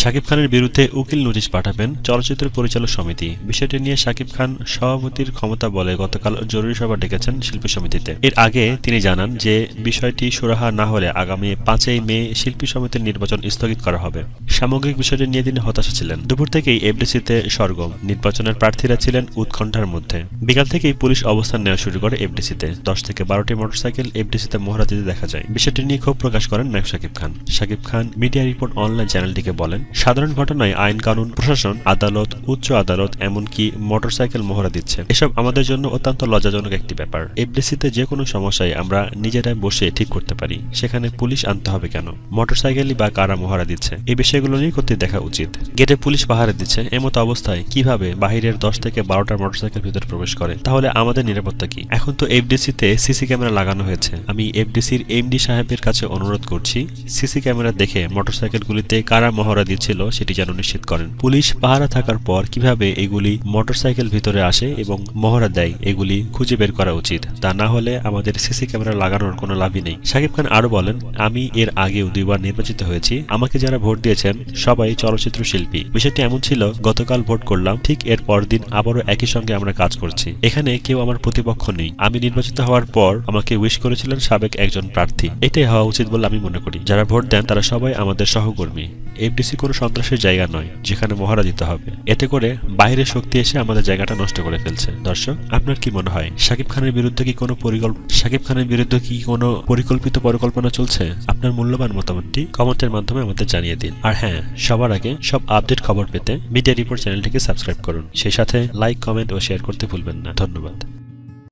শাকিব খানের বিরুদ্ধে উকিল নোটিশ পাঠাবেন চলচ্চিত্র পরিচালক সমিতি। বিষয়টি নিয়ে শাকিব খান সভাপতির ক্ষমতা বলে গতকাল জরুরি সভা ডেকেছেন শিল্পী সমিতিতে। এর আগে তিনি জানান যে, বিষয়টি সুরাহা না হলে আগামী পাঁচই মে শিল্পী সমিতির নির্বাচন স্থগিত করা হবে। সামগ্রিক বিষয়টি নিয়ে তিনি হতাশা ছিলেন। দুপুর থেকেই এফডিসিতে সরগম নির্বাচনের প্রার্থীরা ছিলেন উৎকণ্ঠার মধ্যে। বিকাল থেকেই পুলিশ অবস্থান নেওয়া শুরু করে এফডিসিতে। দশ থেকে বারোটি মোটরসাইকেল এফডিসিতে মহড়া দিতে দেখা যায়। বিষয়টি নিয়ে ক্ষোভ প্রকাশ করেন নায়ক Shakib Khan. Shakib Khan media report online চ্যানেলটিকে বলেন সাধারণ ঘটনায় আইন কানুন, প্রশাসন, আদালত, উচ্চ আদালত, এমনকি মোটরসাইকেল মহড়া দিচ্ছে। এসব আমাদের জন্য অত্যন্ত লজ্জাজনক একটি ব্যাপার। এফডিসিতে যে কোনো সমস্যায় আমরা নিজেরাই বসে ঠিক করতে পারি। সেখানে পুলিশ আনতে হবে কেন? মোটরসাইকেলই বা কারা মহড়া দিচ্ছে? এই বিষয়গুলো নিয়ে করতে দেখা উচিত। গেটে পুলিশ পাহারা দিচ্ছে। এমতো অবস্থায় কীভাবে বাহিরের দশ থেকে বারোটা মোটরসাইকেল ভিতরে প্রবেশ করে? তাহলে আমাদের নিরাপত্তা কি? এখন তো এফডিসিতে সিসি ক্যামেরা লাগানো হয়েছে। আমি এফডিসির এমডি সাহেবের কাছে অনুরোধ করছি, সিসি ক্যামেরা দেখে মোটরসাইকেলগুলিতে কারা মহড়া দিচ্ছিল সেটি যেন নিশ্চিত করেন। পুলিশ পাহারা থাকার পর কীভাবে এগুলি মোটরসাইকেল ভিতরে আসে এবং মহড়া দেয়, এগুলি খুঁজে বের করা উচিত। তা না হলে আমাদের সিসি ক্যামেরা লাগানোর কোনো লাভই নেই। শাকিব খান আরও বলেন, আমি এর আগেও দুইবার নির্বাচিত হয়েছি। আমাকে যারা ভোট দিয়েছেন, সবাই চলচ্চিত্র শিল্পী বিষয়টি এমন ছিল, গতকাল ভোট করলাম, ঠিক এর পরদিন আবারও একই সঙ্গে আমরা কাজ করছি। এখানে কেউ আমার প্রতিপক্ষ নেই। আমি নির্বাচিত হওয়ার পর আমাকে উইশ করেছিলেন সাবেক একজন প্রার্থী। এটাই হওয়া উচিত বলে আমি মনে করি। যারা ভোট দেন, তারা সবাই আমাদের সহকর্মী। এফডিসি কোনো সন্ত্রাসের জায়গা নয়, যেখানে মহারা দিতে হবে। এতে করে বাইরের শক্তি এসে আমাদের জায়গাটা নষ্ট করে ফেলছে। দর্শক, আপনার কি মনে হয়, শাকিব খানের বিরুদ্ধে কি কোনো পরিকল্প, শাকিব খানের বিরুদ্ধে কি কোনো পরিকল্পিত পরিকল্পনা চলছে? আপনার মূল্যবান মতামতটি কমেন্টের মাধ্যমে আমাদের জানিয়ে দিন। আর হ্যাঁ সবার আগে সব আপডেট খবর পেতে মিডিয়া রিপোর্ট চ্যানেলটিকে সাবস্ক্রাইব করুন। সেই সাথে লাইক, কমেন্ট ও শেয়ার করতে ভুলবেন না। ধন্যবাদ।